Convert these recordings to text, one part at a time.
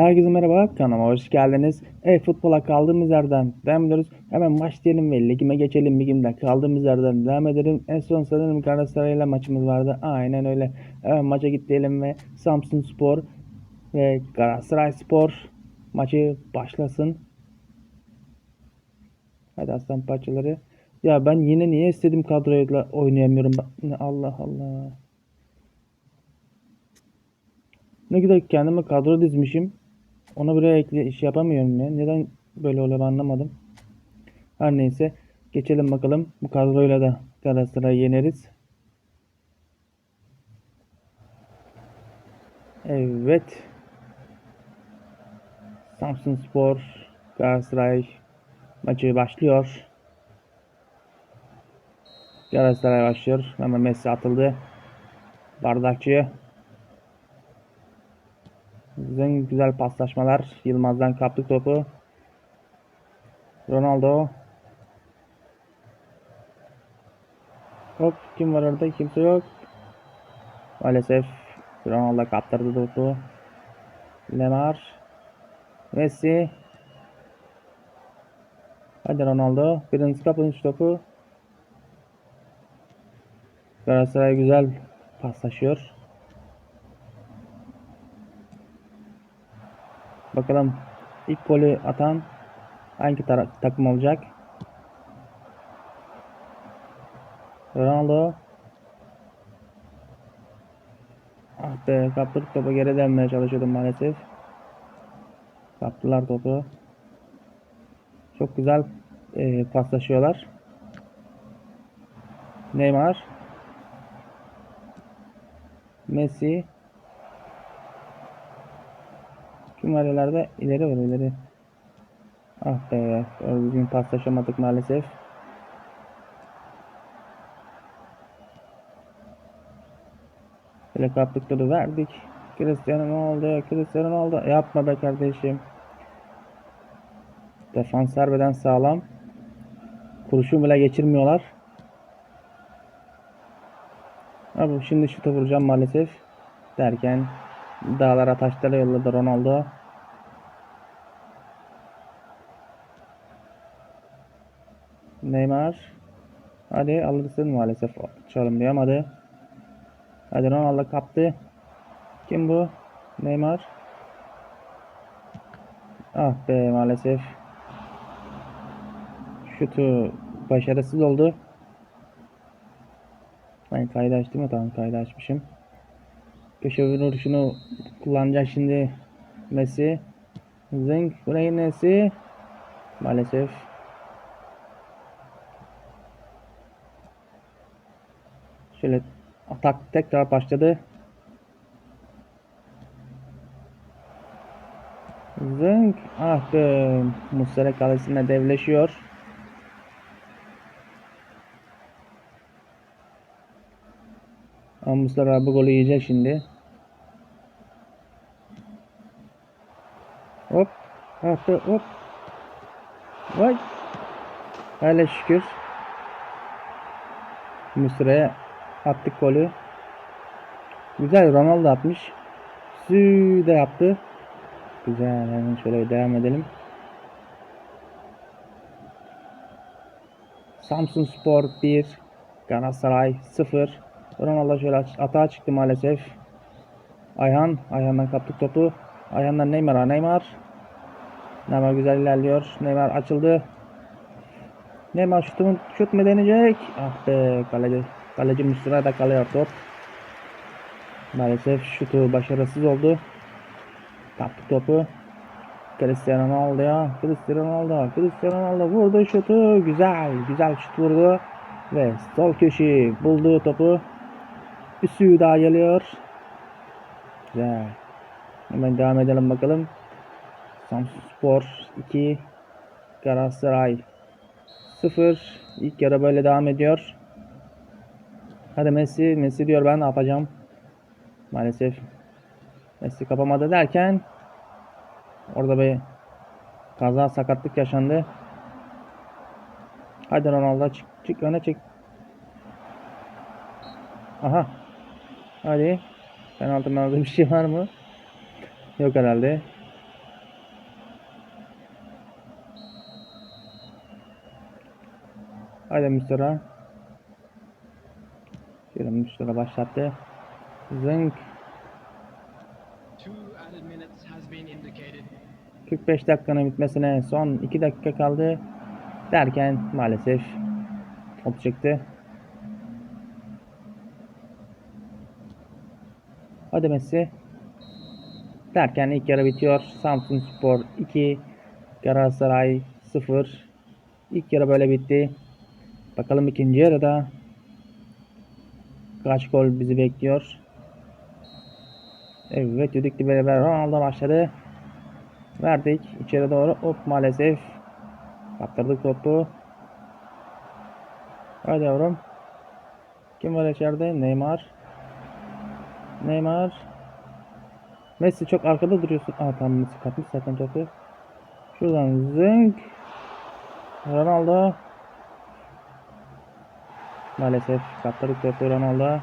Herkese merhaba kanalıma hoş geldiniz. Evet futbola kaldığımız yerden devam ediyoruz. Hemen diyelim ve ligime geçelim. Ligimde kaldığımız yerden devam edelim. En son sanırım Galatasaray ile maçımız vardı. Aynen öyle. Hemen maça git diyelim ve Samsun Spor ve Galatasaray Spor maçı başlasın. Hadi aslan parçaları. Ya ben yine niye istediğim kadroyla oynayamıyorum? Allah Allah. Ne güzel kendime kadro dizmişim. Ona buraya ekle iş yapamıyorum ya. Neden böyle oluyor anlamadım. Her neyse. Geçelim bakalım. Bu kadroyla da Galatasaray'ı yeneriz. Evet. Samsun Spor Galatasaray maçı başlıyor. Galatasaray başlıyor. Hemen Messi atıldı. Bardakçı. Güzel, güzel paslaşmalar. Yılmaz'dan kaptık topu. Ronaldo. Hop kim var orada? Kimse yok. Maalesef Ronaldo kaptırdı topu. Lemar. Messi. Hadi Ronaldo. Birinci kapın şu topu. Galatasaray güzel paslaşıyor. Bakalım ilk golü atan hangi takım olacak? Ronaldo. Ah be kaptırdık topu geri dönmeye çalışıyordum maalesef. Kaptılar topu. Çok güzel e, paslaşıyorlar. Neymar. Messi. İleride? İleri var ileri. Ah be. Düzgün paslaşamadık maalesef. Böyle kaptıkları verdik. Cristiano Ronaldo, Cristiano Ronaldo. Yapma be kardeşim. Defans harbiden sağlam. Kurşun bile geçirmiyorlar. Abi şimdi şuta vuracağım maalesef. Derken dağlara taşlara yolladı Ronaldo. Neymar. Hadi alırsın maalesef çalımlayamadı. Hadi Ronaldo kaptı. Kim bu? Neymar. Ah be maalesef. Şutu başarısız oldu. Ben kaydı açtım mı? Tamam kaydı açmışım. Köşe vuruşunu kullanacak şimdi Messi. Zing buraya Messi. Maalesef. Şöyle atak tekrar başladı. Zing. Ah be. Muslera kalesine devleşiyor. Muslera bu golü yiyecek şimdi. Hop. Ah be hop. Vay. Hele şükür. Muslera'ya attık golü. Güzel Ronaldo atmış. Sü de yaptı. Güzel hemen şöyle devam edelim. Samsun Spor 1 Galatasaray 0 Ronaldo şöyle atağa çıktı maalesef. Ayhan Ayhan'dan kaptık topu. Ayhan'dan Neymar'a Neymar. Neymar güzel ilerliyor. Neymar açıldı. Neymar şutumu şut mu deneyecek? Ah be kaleci. Kaleci Muslera da kalıyor top. Maalesef şutu başarısız oldu. Kaptık topu. Cristiano Ronaldo, Cristiano Ronaldo, Cristiano Ronaldo vurdu şutu. Güzel, güzel şut vurdu. Ve sol köşeyi buldu topu. Suyu daha geliyor. Güzel. Hemen devam edelim bakalım. Samsun Spor 2 Galatasaray 0 İlk yarı böyle devam ediyor. Hadi Messi, Messi diyor ben ne yapacağım? Maalesef Messi kapamadı derken orada bir kaza sakatlık yaşandı. Hadi Ronaldo çık, çık öne çık. Aha. Hadi. Penaltı penaltı bir şey var mı? Yok herhalde. Hadi Müstera. Şöyle Müslüra başlattı. Zınk. Two added minutes has been indicated. 45 dakikanın bitmesine son 2 dakika kaldı. Derken maalesef top çıktı. Hadi Messi. Derken ilk yarı bitiyor. Samsun Spor 2, Galatasaray 0. İlk yarı böyle bitti. Bakalım ikinci yarıda kaç gol bizi bekliyor. Evet düdüklü beraber Ronaldo başladı. Verdik içeri doğru. Hop maalesef. Kaptırdık topu. Hadi yavrum. Kim var içeride? Neymar. Neymar. Messi çok arkada duruyorsun. Aa tamam Messi kapmış zaten topu. Şuradan zınk. Ronaldo. Maalesef kaptırdık topu Ronaldo.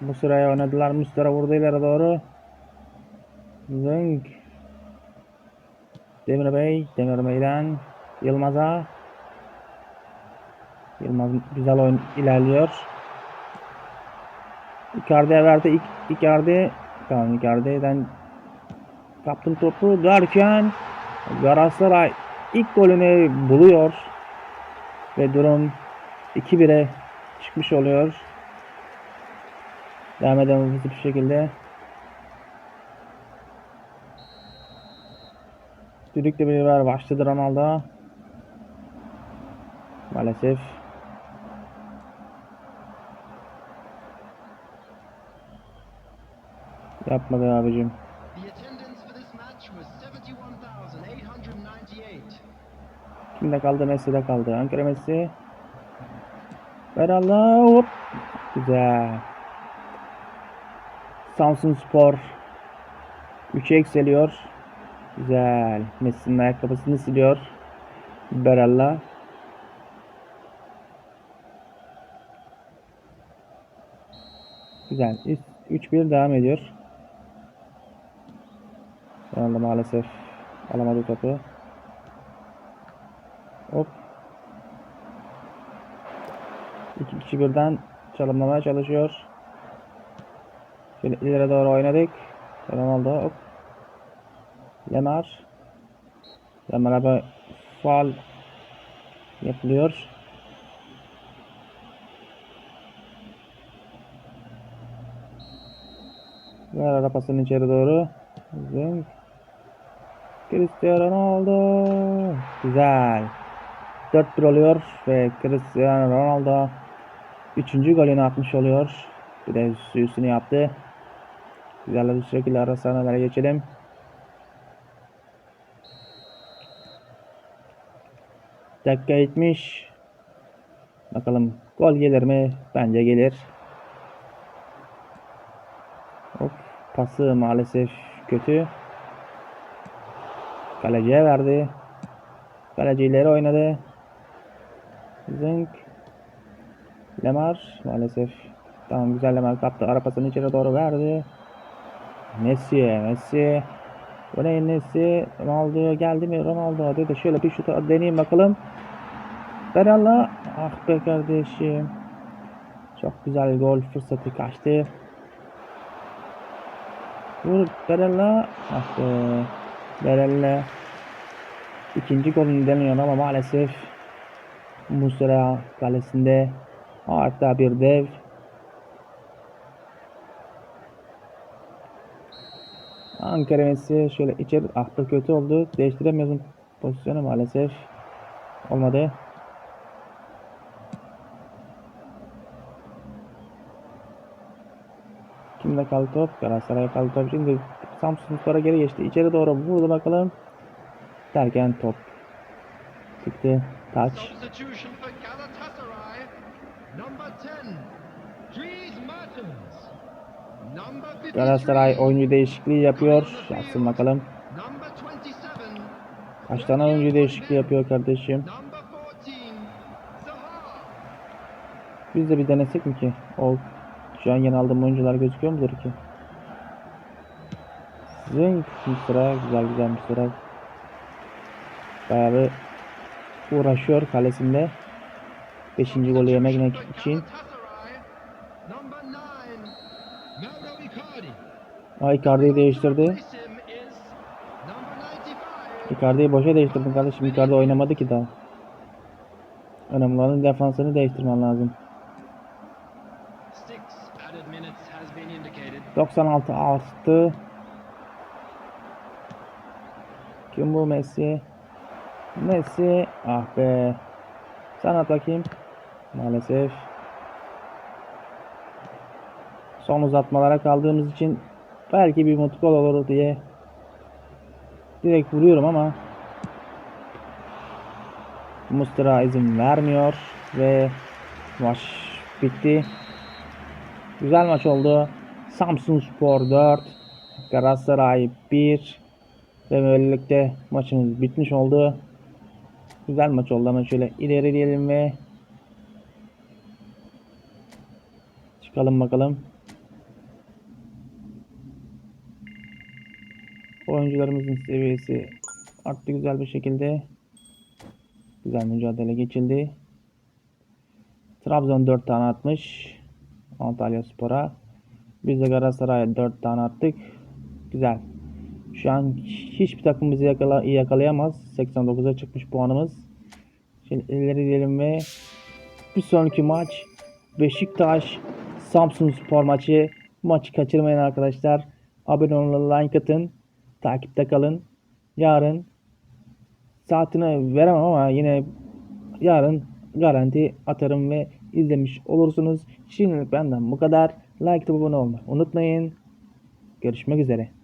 Bu sıraya oynadılar. Müstera vurdu ileri doğru. Zınk. Demir Bey. Demir Bey'den Yılmaz'a. Yılmaz güzel oyun ilerliyor. Icardi'ye verdi. Icardi. Tamam Icardi'den kaptım topu derken Galatasaray ilk golünü buluyor. Ve durum 2-1'e çıkmış oluyor. Devam edelim hızlı bir şekilde. Düdükle beraber başladı Ronaldo. Maalesef. Yapma be abicim. Kimde kaldı? Messi'de kaldı. Ankara Messi. Ver Allah. Hop. Güzel. Samsun Spor 3'e yükseliyor. Güzel. Messi'nin ayakkabısını siliyor. Beralla. Güzel. Üst- 3-1 devam ediyor. Ronaldo maalesef alamadı topu. Hop. İki kişi birden çalımlamaya çalışıyor. Şöyle ileri doğru oynadık. Ronaldo hop. Lemar. Lemar abi faal yapılıyor. Ver arabasının içeri doğru. Zınk. Cristiano Ronaldo. Güzel. 4-1 oluyor ve Cristiano Ronaldo 3. golünü atmış oluyor. Bir de süsünü yaptı. Güzel bir şekilde ara sahnelara geçelim. Dakika 70. Bakalım gol gelir mi? Bence gelir. Hop, pası maalesef kötü. Kaleciye verdi. Kaleci ileri oynadı. Zınk. Lemar maalesef. Tamam güzel Lemar kaptı. Arapasını içeri doğru verdi. Messi. Messi. Bu ne Messi? Ronaldo geldi mi? Ronaldo dedi. Şöyle bir şut deneyeyim bakalım. Beralla. Ah be kardeşim. Çok güzel gol fırsatı kaçtı. Vur Berella. Ah be. Berella. İkinci golünü deniyor ama maalesef Muslera kalesinde hatta bir dev Ankara Messi şöyle içeri ah be kötü oldu değiştiremiyorsun pozisyonu maalesef olmadı Kimde kaldı top? Galatasaray'a kaldı top. Şimdi Samsun Spor'a geri geçti. İçeri doğru vurdu bakalım. Derken top çıktı. For Galatasaray. Number 10, Dries Mertens. Number 53, Galatasaray oyuncu değişikliği yapıyor. Yapsın bakalım. Number 27, Kaç tane oyuncu değişikliği yapıyor kardeşim? Number 14, Zaha. Biz de bir denesek mi ki? O şu an yeni aldığım oyuncular gözüküyor mudur ki? Zing sıra güzel güzel bir sıra. Bayağı bir uğraşıyor kalesinde. 5. golü yemek için. Aa, Icardi'yi değiştirdi. Replace him is number 95. Icardi'yi boşa değiştirdin kardeşim. Icardi oynamadı ki daha. Önemli olan defansını değiştirmen lazım. Six added minutes has been indicated. 96 arttı. Kim bu Messi? Messi. Ah be. Sen at bakayım. Maalesef. Son uzatmalara kaldığımız için belki bir umut gol olur diye direkt vuruyorum ama Mustara izin vermiyor ve maç bitti. Güzel maç oldu. Samsun Spor 4, Galatasaray 1 ve böylelikle maçımız bitmiş oldu. Güzel maç oldu ama şöyle ilerleyelim ve çıkalım bakalım. Oyuncularımızın seviyesi arttı güzel bir şekilde. Güzel mücadele geçildi. Trabzon 4 tane atmış. Antalya Spor'a. Biz de Galatasaray'a 4 tane attık. Güzel. Şu an hiçbir takım bizi yakala yakalayamaz. 89'a çıkmış puanımız. Şimdi ileri gidelim ve bir sonraki maç Beşiktaş Samsun Spor maçı. Maçı kaçırmayın arkadaşlar. Abone olun, like atın. Takipte kalın. Yarın saatini veremem ama yine yarın garanti atarım ve izlemiş olursunuz. Şimdilik benden bu kadar. Like abone olmayı unutmayın. Görüşmek üzere.